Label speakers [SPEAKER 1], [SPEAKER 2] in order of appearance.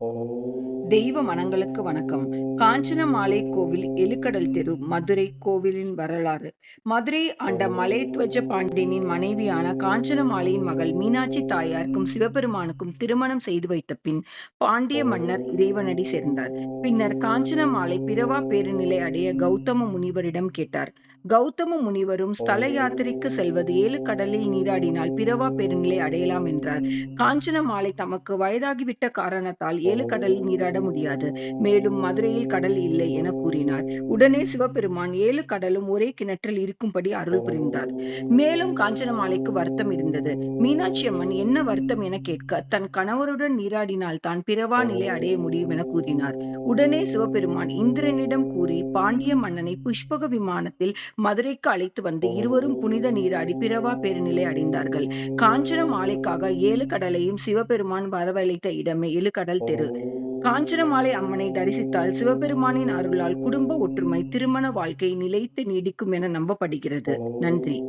[SPEAKER 1] Oh. தெய்வ மனங்களுக்கு வணக்கம். காஞ்சனமாலை கோவில் எலுக்கடல் தெரு மதுரை கோவிலின் வரலாறு. மதுரை ஆண்ட மலைத்வஜ பாண்டியனின் மனைவியான காஞ்சனமாலையின் மகள் மீனாட்சி தாயாருக்கும் சிவபெருமானுக்கும் திருமணம் செய்து வைத்த பின் பாண்டிய மன்னர் இறைவனடி சேர்ந்தார். பின்னர் காஞ்சனமாலை பிறவா பேருநிலை அடைய கௌதம முனிவரிடம் கேட்டார். கௌதம முனிவரும் ஸ்தல யாத்திரைக்கு செல்வது ஏழு கடலில் நீராடினால் பிறவா பெருநிலை அடையலாம் என்றார். காஞ்சனமாலை தமக்கு வயதாகிவிட்ட காரணத்தால் ஏழு கடலில் நீராட முடியாது மேலும் மதுரையில் கடல் இல்லை என கூறினார். உடனே சிவபெருமான் ஏழு கடலும் ஒரே கிணற்றில் இருக்கும்படி அருள் புரிந்தார். மேலும் காஞ்சனமாலைக்கு வருத்தம் இருந்தது. மீனாட்சி அம்மன் என்ன வருத்தம் என கேட்க தன் கணவருடன் நீராடினால் தான் பிறவா நிலை அடைய முடியும் என கூறினார். உடனே சிவபெருமான் இந்திரனிடம் கூறி பாண்டிய மன்னனை புஷ்பக விமானத்தில் மதுரைக்கு அழைத்து வந்து இருவரும் புனித நீராடி பிறவா பேருநிலை அடைந்தார்கள். காஞ்சன மாலைக்காக ஏழு கடலையும் சிவபெருமான் வரவழைத்த இடமே ஏழு கடல் தெரு. காஞ்சனமாலை அம்மனை தரிசித்தால் சிவபெருமானின் அருளால் குடும்ப ஒற்றுமை திருமண வாழ்க்கை நிலைத்து நீடிக்கும் என நம்பப்படுகிறது. நன்றி.